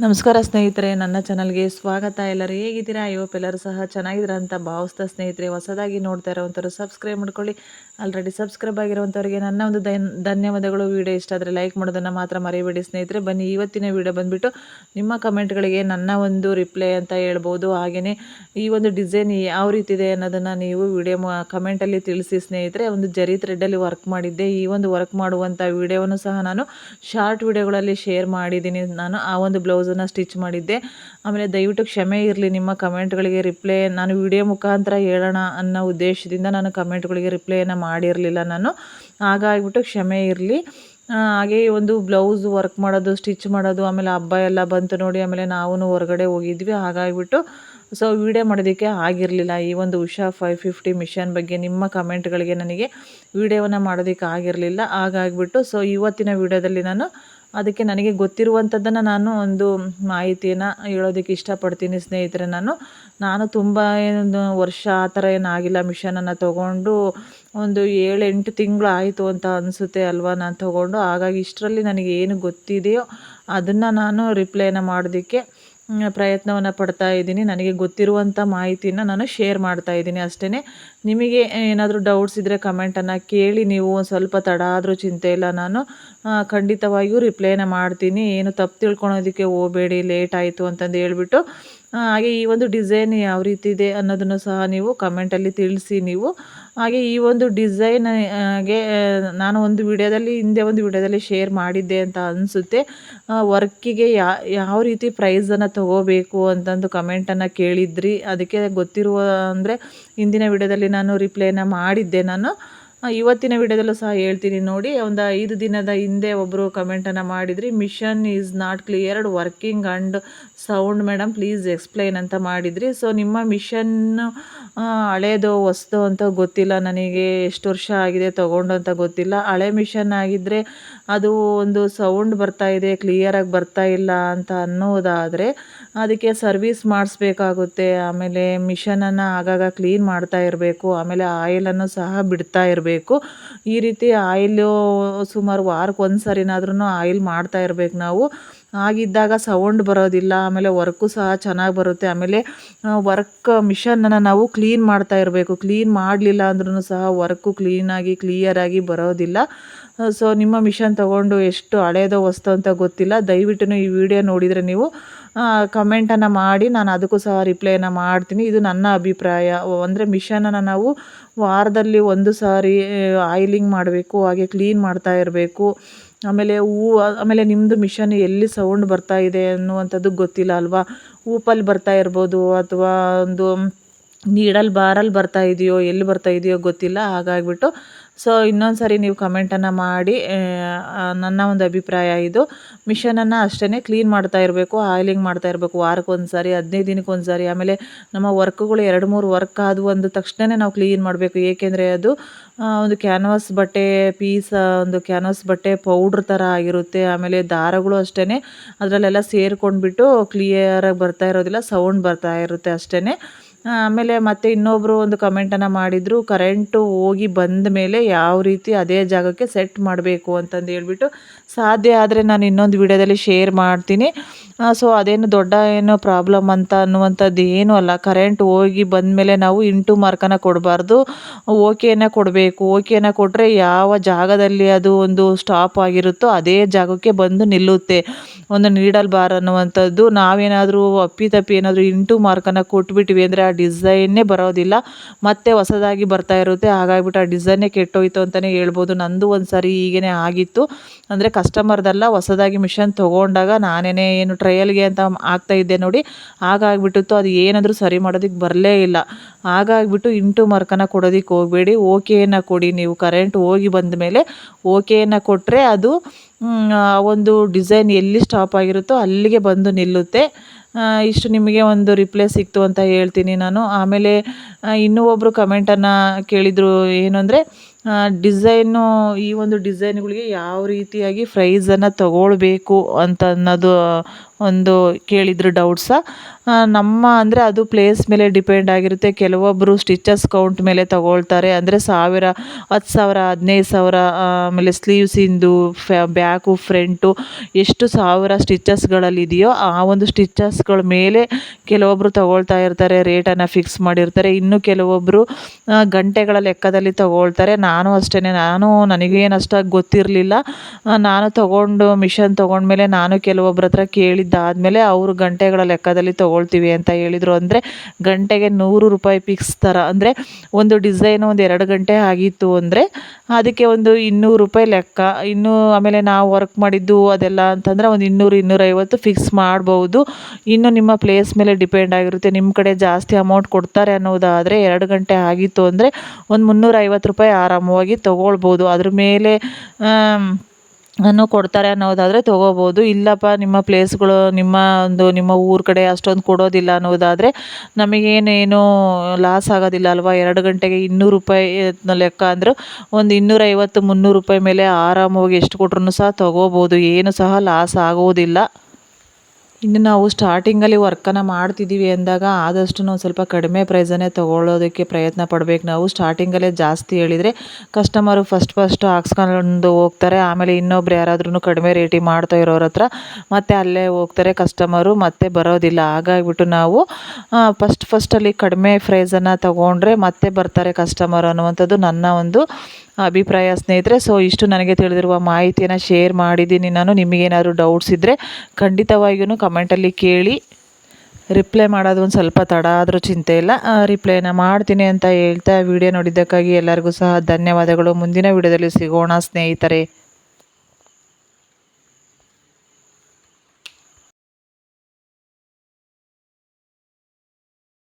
ನಮಸ್ಕಾರ ಸ್ನೇಹಿತರೆ, ನನ್ನ ಚಾನಲ್ಗೆ ಸ್ವಾಗತ. ಎಲ್ಲರೂ ಹೇಗಿದ್ದೀರಾ? ಐವಪ್ ಎಲ್ಲರೂ ಸಹ ಚೆನ್ನಾಗಿದ್ದೀರಾ ಅಂತ ಭಾವಿಸ್ತಾ ಸ್ನೇಹಿತರೆ, ಹೊಸದಾಗಿ ನೋಡ್ತಾ ಇರೋವಂಥವ್ರು ಸಬ್ಸ್ಕ್ರೈಬ್ ಮಾಡ್ಕೊಳ್ಳಿ. ಆಲ್ರೆಡಿ ಸಬ್ಸ್ಕ್ರೈಬ್ ಆಗಿರುವಂಥವ್ರಿಗೆ ನನ್ನ ಒಂದು ಧನ್ಯವಾದಗಳು. ವಿಡಿಯೋ ಇಷ್ಟ ಆದರೆ ಲೈಕ್ ಮಾಡೋದನ್ನು ಮಾತ್ರ ಮರಿಬೇಡಿ ಸ್ನೇಹಿತರೆ. ಬನ್ನಿ, ಇವತ್ತಿನ ವಿಡಿಯೋ ಬಂದುಬಿಟ್ಟು ನಿಮ್ಮ ಕಮೆಂಟ್ಗಳಿಗೆ ನನ್ನ ಒಂದು ರಿಪ್ಲೈ ಅಂತ ಹೇಳ್ಬೋದು. ಹಾಗೆಯೇ ಈ ಒಂದು ಡಿಸೈನ್ ಯಾವ ರೀತಿ ಇದೆ ಅನ್ನೋದನ್ನು ನೀವು ವಿಡಿಯೋ ಕಮೆಂಟಲ್ಲಿ ತಿಳಿಸಿ ಸ್ನೇಹಿತರೆ. ಒಂದು ಜರಿ ಥ್ರೆಡ್ಡಲ್ಲಿ ವರ್ಕ್ ಮಾಡಿದ್ದೆ. ಈ ಒಂದು ವರ್ಕ್ ಮಾಡುವಂಥ ವಿಡಿಯೋವನ್ನು ಸಹ ನಾನು ಶಾರ್ಟ್ ವಿಡಿಯೋಗಳಲ್ಲಿ ಶೇರ್ ಮಾಡಿದ್ದೀನಿ. ನಾನು ಆ ಒಂದು ಬ್ಲೌಸನ್ನು ಸ್ಟಿಚ್ ಮಾಡಿದ್ದೆ. ಆಮೇಲೆ ದಯವಿಟ್ಟು ಕ್ಷಮೆ ಇರಲಿ, ನಿಮ್ಮ ಕಮೆಂಟ್ಗಳಿಗೆ ರಿಪ್ಲೈ ನಾನು ವಿಡಿಯೋ ಮುಖಾಂತರ ಹೇಳೋಣ ಅನ್ನೋ ಉದ್ದೇಶದಿಂದ ನಾನು ಕಮೆಂಟ್ಗಳಿಗೆ ರಿಪ್ಲೈಯನ್ನು ಮಾಡಿರಲಿಲ್ಲ ನಾನು. ಹಾಗಾಗಿಬಿಟ್ಟು ಕ್ಷಮೆ ಇರಲಿ. ಹಾಗೆ ಒಂದು ಬ್ಲೌಸ್ ವರ್ಕ್ ಮಾಡೋದು ಸ್ಟಿಚ್ ಮಾಡೋದು, ಆಮೇಲೆ ಹಬ್ಬ ಎಲ್ಲ ಬಂತು ನೋಡಿ, ಆಮೇಲೆ ನಾವು ಹೊರಗಡೆ ಹೋಗಿದ್ವಿ. ಹಾಗಾಗಿಬಿಟ್ಟು ಸೊ ವಿಡಿಯೋ ಮಾಡೋದಕ್ಕೆ ಆಗಿರಲಿಲ್ಲ. ಈ ಒಂದು ಉಷಾ ಫೈವ್ ಫಿಫ್ಟಿ ಮಿಷನ್ ಬಗ್ಗೆ ನಿಮ್ಮ ಕಮೆಂಟ್ಗಳಿಗೆ ನನಗೆ ವೀಡಿಯೋವನ್ನು ಮಾಡೋದಕ್ಕೆ ಆಗಿರಲಿಲ್ಲ. ಹಾಗಾಗಿಬಿಟ್ಟು ಸೊ ಇವತ್ತಿನ ವಿಡಿಯೋದಲ್ಲಿ ನಾನು ಅದಕ್ಕೆ ನನಗೆ ಗೊತ್ತಿರುವಂಥದ್ದನ್ನು ನಾನು ಒಂದು ಮಾಹಿತಿಯನ್ನು ಹೇಳೋದಕ್ಕೆ ಇಷ್ಟಪಡ್ತೀನಿ ಸ್ನೇಹಿತರೆ ನಾನು. ನಾನು ತುಂಬ ಏನು ವರ್ಷ ಆ ಥರ ಏನಾಗಿಲ್ಲ, ಮಿಷನನ್ನು ತೊಗೊಂಡು ಒಂದು ಏಳೆಂಟು ತಿಂಗಳು ಆಯಿತು ಅಂತ ಅನಿಸುತ್ತೆ ಅಲ್ವಾ ನಾನು ತೊಗೊಂಡು. ಹಾಗಾಗಿ ಇಷ್ಟರಲ್ಲಿ ನನಗೆ ಏನು ಗೊತ್ತಿದೆಯೋ ಅದನ್ನು ನಾನು ರಿಪ್ಲೈನ ಮಾಡೋದಕ್ಕೆ ಪ್ರಯತ್ನವನ್ನು ಪಡ್ತಾ ಇದ್ದೀನಿ. ನನಗೆ ಗೊತ್ತಿರುವಂಥ ಮಾಹಿತಿನ ನಾನು ಶೇರ್ ಮಾಡ್ತಾ ಇದ್ದೀನಿ ಅಷ್ಟೇ ನಿಮಗೆ ಏನಾದರೂ ಡೌಟ್ಸ್ ಇದ್ದರೆ ಕಮೆಂಟನ್ನು ಕೇಳಿ, ನೀವು ಒಂದು ಸ್ವಲ್ಪ ತಡ ಆದರೂ ಚಿಂತೆ ಇಲ್ಲ. ನಾನು ಖಂಡಿತವಾಗಿಯೂ ರಿಪ್ಲೈನ ಮಾಡ್ತೀನಿ. ಏನು ತಪ್ಪು ತಿಳ್ಕೊಳೋದಕ್ಕೆ ಹೋಗಬೇಡಿ ಲೇಟ್ ಆಯಿತು ಅಂತಂದು ಹೇಳ್ಬಿಟ್ಟು ಹಾಗೆ ಈ ಒಂದು ಡಿಸೈನ್ ಯಾವ ರೀತಿ ಇದೆ ಅನ್ನೋದನ್ನು ಸಹ ನೀವು ಕಮೆಂಟಲ್ಲಿ ತಿಳಿಸಿ ನೀವು ಹಾಗೆ ಈ ಒಂದು ಡಿಸೈನ್ಗೆ ನಾನು ಒಂದು ವಿಡಿಯೋದಲ್ಲಿ, ಹಿಂದೆ ಒಂದು ವಿಡಿಯೋದಲ್ಲಿ ಶೇರ್ ಮಾಡಿದ್ದೆ ಅಂತ ಅನಿಸುತ್ತೆ. ವರ್ಕಿಗೆ ಯಾವ ರೀತಿ ಪ್ರೈಸನ್ನು ತಗೋಬೇಕು ಅಂತಂದು ಕಮೆಂಟನ್ನು ಕೇಳಿದ್ರಿ. ಅದಕ್ಕೆ ಗೊತ್ತಿರುವ ಅಂದರೆ, ಹಿಂದಿನ ವಿಡಿಯೋದಲ್ಲಿ ನಾನು ರಿಪ್ಲೈನ ಮಾಡಿದ್ದೆ ನಾನು. ಇವತ್ತಿನ ವಿಡಿಯೋದಲ್ಲೂ ಸಹ ಹೇಳ್ತೀನಿ ನೋಡಿ. ಒಂದು ಐದು ದಿನದ ಹಿಂದೆ ಒಬ್ಬರು ಕಮೆಂಟನ್ನು ಮಾಡಿದ್ರಿ. Mission is not cleared working and sound madam please explain ಅಂತ ಮಾಡಿದ್ರಿ. ಸೊ ನಿಮ್ಮ ಮಿಷನ್ ಹಳೇದು ವಸ್ತು ಅಂತ ಗೊತ್ತಿಲ್ಲ. ನನಗೆ ಎಷ್ಟು ವರ್ಷ ಆಗಿದೆ, ತೊಗೊಂಡು ಅಂತ ಗೊತ್ತಿಲ್ಲ. ಹಳೆ ಮಿಷನ್ ಆಗಿದ್ದರೆ ಅದು ಒಂದು ಸೌಂಡ್ ಬರ್ತಾ ಇದೆ ಕ್ಲಿಯರಾಗಿ ಬರ್ತಾ ಇಲ್ಲ ಅಂತ ಅನ್ನೋದಾದರೆ ಅದಕ್ಕೆ ಸರ್ವಿಸ್ ಮಾಡಿಸ್ಬೇಕಾಗುತ್ತೆ. ಆಮೇಲೆ ಮಿಷನನ್ನು ಆಗಾಗ ಕ್ಲೀನ್ ಮಾಡ್ತಾ ಇರಬೇಕು. ಆಮೇಲೆ ಆಯಿಲನ್ನು ಸಹ ಬಿಡ್ತಾ ಇರಬೇಕು. ಈ ರೀತಿ ಆಯಿಲು ಸುಮಾರು ವಾರಕ್ಕೆ ಒಂದು ಸರಿನಾದ್ರೂ ಆಯಿಲ್ ಮಾಡ್ತಾ ಇರಬೇಕು ನಾವು. ಆಗಿದ್ದಾಗ ಸೌಂಡ್ ಬರೋದಿಲ್ಲ, ಆಮೇಲೆ ವರ್ಕು ಸಹ ಚೆನ್ನಾಗಿ ಬರುತ್ತೆ, ಆಮೇಲೆ ವರ್ಕ್ ಮಿಷನನ್ನು ನಾವು ಕ್ಲೀನ್ ಮಾಡ್ತಾ ಇರಬೇಕು. ಕ್ಲೀನ್ ಮಾಡಲಿಲ್ಲ ಅಂದ್ರೂ ಸಹ ವರ್ಕು ಕ್ಲೀನಾಗಿ ಕ್ಲಿಯರಾಗಿ ಬರೋದಿಲ್ಲ. ಸೊ ನಿಮ್ಮ ಮಿಷನ್ ತೊಗೊಂಡು ಎಷ್ಟು ಹಳೇದೋ ವಸ್ತು ಅಂತ ಗೊತ್ತಿಲ್ಲ. ದಯವಿಟ್ಟು ಈ ವಿಡಿಯೋ ನೋಡಿದರೆ ನೀವು ಕಮೆಂಟನ್ನು ಮಾಡಿ, ನಾನು ಅದಕ್ಕೂ ಸಹ ರಿಪ್ಲೈನ ಮಾಡ್ತೀನಿ. ಇದು ನನ್ನ ಅಭಿಪ್ರಾಯ. ಅಂದರೆ ಮಿಷನನ್ನು ನಾವು ವಾರದಲ್ಲಿ ಒಂದು ಸಾರಿ ಆಯಿಲಿಂಗ್ ಮಾಡಬೇಕು, ಹಾಗೆ ಕ್ಲೀನ್ ಮಾಡ್ತಾ ಇರಬೇಕು. ಆಮೇಲೆ ಹೂವು ಆಮೇಲೆ ನಿಮ್ಮದು ಮಿಷನ್ ಎಲ್ಲಿ ಸೌಂಡ್ ಬರ್ತಾ ಇದೆ ಅನ್ನುವಂಥದ್ದು ಗೊತ್ತಿಲ್ಲ ಅಲ್ವಾ? ಊಪಲ್ಲಿ ಬರ್ತಾ ಇರ್ಬೋದು ಅಥವಾ ಒಂದು ನೀಡಲ್ಲಿ ಬಾರಲ್ಲಿ ಬರ್ತಾ ಇದೆಯೋ, ಎಲ್ಲಿ ಬರ್ತಾ ಇದೆಯೋ ಗೊತ್ತಿಲ್ಲ. ಹಾಗಾಗಿಬಿಟ್ಟು ಸೊ ಇನ್ನೊಂದು ಸಾರಿ ನೀವು ಕಮೆಂಟನ್ನು ಮಾಡಿ ನನ್ನ ಒಂದು ಅಭಿಪ್ರಾಯ ಇದು. ಮಿಷನನ್ನು ಅಷ್ಟೇ ಕ್ಲೀನ್ ಮಾಡ್ತಾ ಇರಬೇಕು, ಆಯಿಲಿಂಗ್ ಮಾಡ್ತಾ ಇರಬೇಕು ವಾರಕ್ಕೊಂದು ಸಾರಿ ಹದಿನೈದು ದಿನಕ್ಕೆ ಒಂದು ಆಮೇಲೆ ನಮ್ಮ ವರ್ಕ್ಗಳು ಎರಡು ಮೂರು ವರ್ಕ್ ಆದವು ಅಂದ ತಕ್ಷಣವೇ ನಾವು ಕ್ಲೀನ್ ಮಾಡಬೇಕು. ಏಕೆಂದರೆ ಅದು ಒಂದು ಕ್ಯಾನ್ವಾಸ್ ಬಟ್ಟೆ ಪೀಸ್ ಒಂದು ಕ್ಯಾನ್ವಾಸ್ ಬಟ್ಟೆ ಪೌಡ್ರ್ ಥರ ಆಗಿರುತ್ತೆ. ಆಮೇಲೆ ದಾರಗಳು ಅಷ್ಟೇ ಅದರಲ್ಲೆಲ್ಲ ಸೇರ್ಕೊಂಡ್ಬಿಟ್ಟು ಕ್ಲಿಯರಾಗಿ ಬರ್ತಾ ಇರೋದಿಲ್ಲ ಸೌಂಡ್ ಬರ್ತಾ ಇರುತ್ತೆ ಅಷ್ಟೇ ಆಮೇಲೆ ಮತ್ತೆ ಇನ್ನೊಬ್ಬರು ಒಂದು ಕಮೆಂಟನ್ನು ಮಾಡಿದರು ಕರೆಂಟು ಹೋಗಿ ಬಂದ ಮೇಲೆ ಯಾವ ರೀತಿ ಅದೇ ಜಾಗಕ್ಕೆ ಸೆಟ್ ಮಾಡಬೇಕು ಅಂತಂದು ಹೇಳ್ಬಿಟ್ಟು ಸಾಧ್ಯ ಆದರೆ ನಾನು ಇನ್ನೊಂದು ವಿಡಿಯೋದಲ್ಲಿ ಶೇರ್ ಮಾಡ್ತೀನಿ. ಸೊ ಅದೇನು ದೊಡ್ಡ ಏನು ಪ್ರಾಬ್ಲಮ್ ಅಂತ ಅನ್ನುವಂಥದ್ದು ಏನೂ ಅಲ್ಲ. ಕರೆಂಟ್ ಹೋಗಿ ಬಂದ ಮೇಲೆ ನಾವು ಇಂಟು ಮಾರ್ಕನ್ನು ಕೊಡಬಾರ್ದು. ಓಕೆನ ಕೊಡಬೇಕು. ಓಕೆನ ಕೊಟ್ಟರೆ ಯಾವ ಜಾಗದಲ್ಲಿ ಅದು ಒಂದು ಸ್ಟಾಪ್ ಆಗಿರುತ್ತೋ ಅದೇ ಜಾಗಕ್ಕೆ ಬಂದು ನಿಲ್ಲುತ್ತೆ. ಒಂದು ನೀಡಲ್ ಬಾರ್ ಅನ್ನುವಂಥದ್ದು. ನಾವೇನಾದರೂ ಅಪ್ಪಿತಪ್ಪಿ ಏನಾದರೂ ಇಂಟು ಮಾರ್ಕನ್ನು ಕೊಟ್ಬಿಟ್ವಿ ಅಂದರೆ ಆ ಡಿಸೈನ್ನೇ ಬರೋದಿಲ್ಲ. ಮತ್ತೆ ಹೊಸದಾಗಿ ಬರ್ತಾ ಇರುತ್ತೆ. ಹಾಗಾಗಿಬಿಟ್ಟು ಆ ಡಿಸೈನೇ ಕೆಟ್ಟೋಯ್ತು ಅಂತಲೇ ಹೇಳ್ಬೋದು. ನಂದು ಒಂದು ಸಾರಿ ಹೀಗೇ ಆಗಿತ್ತು. ಅಂದರೆ ಕಸ್ಟಮರ್ದಲ್ಲ ಹೊಸದಾಗಿ ಮಿಷನ್ ತೊಗೊಂಡಾಗ ನಾನೇನೇ ಏನು ಟ್ರಯಲ್ಗೆ ಅಂತ ಇದ್ದೆ ನೋಡಿ. ಹಾಗಾಗಿಬಿಟ್ಟಿತ್ತು. ಅದು ಏನಾದರೂ ಸರಿ ಮಾಡೋದಕ್ಕೆ ಬರಲೇ ಇಲ್ಲ. ಹಾಗಾಗಿಬಿಟ್ಟು ಇಂಟು ಮಾರ್ಕನ ಕೊಡೋದಕ್ಕೆ ಹೋಗಬೇಡಿ. ಓಕೆಯನ್ನು ಕೊಡಿ ನೀವು. ಕರೆಂಟ್ ಹೋಗಿ ಬಂದ ಮೇಲೆ ಓಕೆಯನ್ನು ಕೊಟ್ಟರೆ ಅದು ಒಂದು ಡಿಸೈನ್ ಎಲ್ಲಿ ಸ್ಟಾಪ್ ಆಗಿರುತ್ತೋ ಅಲ್ಲಿಗೆ ಬಂದು ನಿಲ್ಲುತ್ತೆ. ಇಷ್ಟು ನಿಮಗೆ ಒಂದು ರಿಪ್ಲೈ ಸಿಕ್ತು ಅಂತ ಹೇಳ್ತೀನಿ ನಾನು. ಆಮೇಲೆ ಇನ್ನೂ ಒಬ್ಬರು ಕಮೆಂಟನ್ನು ಕೇಳಿದರು ಏನು ಅಂದರೆ ಡಿಸೈನು ಈ ಒಂದು ಡಿಸೈನ್ಗಳಿಗೆ ಯಾವ ರೀತಿಯಾಗಿ ಪ್ರೈಸನ್ನು ತಗೊಳ್ಬೇಕು ಅಂತ ಅನ್ನೋದು ಒಂದು ಕೇಳಿದ್ರು ಡೌಟ್ಸ ನಮ್ಮ ಅಂದರೆ ಅದು ಪ್ಲೇಸ್ ಮೇಲೆ ಡಿಪೆಂಡ್ ಆಗಿರುತ್ತೆ. ಕೆಲವೊಬ್ಬರು ಸ್ಟಿಚಸ್ ಕೌಂಟ್ ಮೇಲೆ ತಗೊಳ್ತಾರೆ. ಅಂದರೆ ಸಾವಿರ, ಹತ್ತು ಸಾವಿರ, ಹದಿನೈದು ಸಾವಿರ ಆಮೇಲೆ ಸ್ಲೀವ್ಸಿಂದು ಫ್ಯಾ ಬ್ಯಾಕು ಫ್ರಂಟು ಎಷ್ಟು ಸಾವಿರ ಸ್ಟಿಚಸ್ಗಳಲ್ಲಿ ಇದೆಯೋ ಆ ಒಂದು ಸ್ಟಿಚಸ್ಗಳ ಮೇಲೆ ಕೆಲವೊಬ್ಬರು ತಗೊಳ್ತಾ ಇರ್ತಾರೆ ರೇಟನ್ನು ಫಿಕ್ಸ್ ಮಾಡಿರ್ತಾರೆ. ಇನ್ನು ಕೆಲವೊಬ್ಬರು ಗಂಟೆಗಳ ಲೆಕ್ಕದಲ್ಲಿ ತಗೊಳ್ತಾರೆ. ನಾನು ಅಷ್ಟೇ ನಾನು ನನಗೇನು ಅಷ್ಟಾಗಿ ಗೊತ್ತಿರಲಿಲ್ಲ. ನಾನು ತಗೊಂಡು ಮಿಷನ್ ತೊಗೊಂಡ್ಮೇಲೆ ನಾನು ಕೆಲವೊಬ್ಬರ ಹತ್ರ ಕೇಳಿದ್ದಾದಮೇಲೆ ಅವರು ಗಂಟೆಗಳ ಲೆಕ್ಕದಲ್ಲಿ ತೊಗೊಳ್ತೀವಿ ಅಂತ ಹೇಳಿದರು ಅಂದರೆ ಗಂಟೆಗೆ ನೂರು ರೂಪಾಯಿ ಫಿಕ್ಸ್ ಥರ ಅಂದರೆ ಒಂದು ಡಿಸೈನು ಒಂದು ಎರಡು ಗಂಟೆ ಆಗಿತ್ತು ಅಂದರೆ ಅದಕ್ಕೆ ಒಂದು ಇನ್ನೂರು ರೂಪಾಯಿ ಲೆಕ್ಕ. ಇನ್ನೂ ಆಮೇಲೆ ನಾವು ವರ್ಕ್ ಮಾಡಿದ್ದು ಅದೆಲ್ಲ ಅಂತಂದರೆ ಒಂದು ಇನ್ನೂರು, ಇನ್ನೂರೈವತ್ತು ಫಿಕ್ಸ್ ಮಾಡ್ಬೋದು. ಇನ್ನು ನಿಮ್ಮ ಪ್ಲೇಸ್ ಮೇಲೆ ಡಿಪೆಂಡ್ ಆಗಿರುತ್ತೆ. ನಿಮ್ಮ ಕಡೆ ಜಾಸ್ತಿ ಅಮೌಂಟ್ ಕೊಡ್ತಾರೆ ಅನ್ನೋದಾದರೆ ಎರಡು ಗಂಟೆ ಆಗಿತ್ತು ಅಂದರೆ ಒಂದು ಮುನ್ನೂರೈವತ್ತು ರೂಪಾಯಿ ಆರಾಮವಾಗಿ ತೊಗೊಳ್ಬೋದು. ಅದ್ರ ಮೇಲೆ ಅನ್ನು ಕೊಡ್ತಾರೆ ಅನ್ನೋದಾದರೆ ತೊಗೋಬೋದು. ಇಲ್ಲಪ್ಪ, ನಿಮ್ಮ ಪ್ಲೇಸ್ಗಳು, ನಿಮ್ಮ ಒಂದು, ನಿಮ್ಮ ಊರ ಕಡೆ ಅಷ್ಟೊಂದು ಕೊಡೋದಿಲ್ಲ ಅನ್ನೋದಾದರೆ ನಮಗೇನೇನು ಲಾಸ್ ಆಗೋದಿಲ್ಲ ಅಲ್ವಾ? ಎರಡು ಗಂಟೆಗೆ ಇನ್ನೂರು ರೂಪಾಯಿ ಲೆಕ್ಕ ಅಂದರೂ ಒಂದು ಇನ್ನೂರೈವತ್ತು, ಮುನ್ನೂರು ರೂಪಾಯಿ ಮೇಲೆ ಆರಾಮವಾಗಿ ಎಷ್ಟು ಕೊಟ್ರೂ ಸಹ ತೊಗೋಬೋದು. ಏನು ಸಹ ಲಾಸ್ ಆಗೋದಿಲ್ಲ. ಇನ್ನು ನಾವು ಸ್ಟಾರ್ಟಿಂಗಲ್ಲಿ ವರ್ಕನ್ನು ಮಾಡ್ತಿದ್ದೀವಿ ಅಂದಾಗ ಆದಷ್ಟು ನಾವು ಸ್ವಲ್ಪ ಕಡಿಮೆ ಪ್ರೈಸನ್ನೇ ತೊಗೊಳ್ಳೋದಕ್ಕೆ ಪ್ರಯತ್ನ ಪಡ್ಬೇಕು. ನಾವು ಸ್ಟಾರ್ಟಿಂಗಲ್ಲೇ ಜಾಸ್ತಿ ಹೇಳಿದರೆ ಕಸ್ಟಮರು ಫಸ್ಟ್ ಫಸ್ಟ್ ಹಾಕ್ಸ್ಕೊಂಡು ಹೋಗ್ತಾರೆ. ಆಮೇಲೆ ಇನ್ನೊಬ್ರು ಯಾರಾದ್ರೂ ಕಡಿಮೆ ರೇಟಿ ಮಾಡ್ತಾ ಇರೋರ ಹತ್ರ ಮತ್ತೆ ಅಲ್ಲೇ ಹೋಗ್ತಾರೆ ಕಸ್ಟಮರು ಮತ್ತೆ ಬರೋದಿಲ್ಲ. ಹಾಗಾಗಿಬಿಟ್ಟು ನಾವು ಫಸ್ಟ್ ಫಸ್ಟಲ್ಲಿ ಕಡಿಮೆ ಪ್ರೈಸನ್ನು ತೊಗೊಂಡ್ರೆ ಮತ್ತೆ ಬರ್ತಾರೆ ಕಸ್ಟಮರ್ ಅನ್ನುವಂಥದ್ದು ನನ್ನ ಒಂದು ಅಭಿಪ್ರಾಯ ಸ್ನೇಹಿತರೆ ಸೊ ಇಷ್ಟು ನನಗೆ ತಿಳಿದಿರುವ ಮಾಹಿತಿಯನ್ನು ಶೇರ್ ಮಾಡಿದ್ದೀನಿ. ನಾನು ನಿಮಗೇನಾದರೂ ಡೌಟ್ಸ್ ಇದ್ದರೆ ಖಂಡಿತವಾಗಿಯೂ ಕಮೆಂಟಲ್ಲಿ ಕೇಳಿ. ರಿಪ್ಲೈ ಮಾಡೋದು ಒಂದು ಸ್ವಲ್ಪ ತಡ, ಆದರೂ ಚಿಂತೆ ಇಲ್ಲ. ರಿಪ್ಲೈನ ಮಾಡ್ತೀನಿ ಅಂತ ಹೇಳ್ತಾ ವಿಡಿಯೋ ನೋಡಿದ್ದಕ್ಕಾಗಿ ಎಲ್ಲರಿಗೂ ಸಹ ಧನ್ಯವಾದಗಳು. ಮುಂದಿನ ವಿಡಿಯೋದಲ್ಲಿ ಸಿಗೋಣ ಸ್ನೇಹಿತರೆ.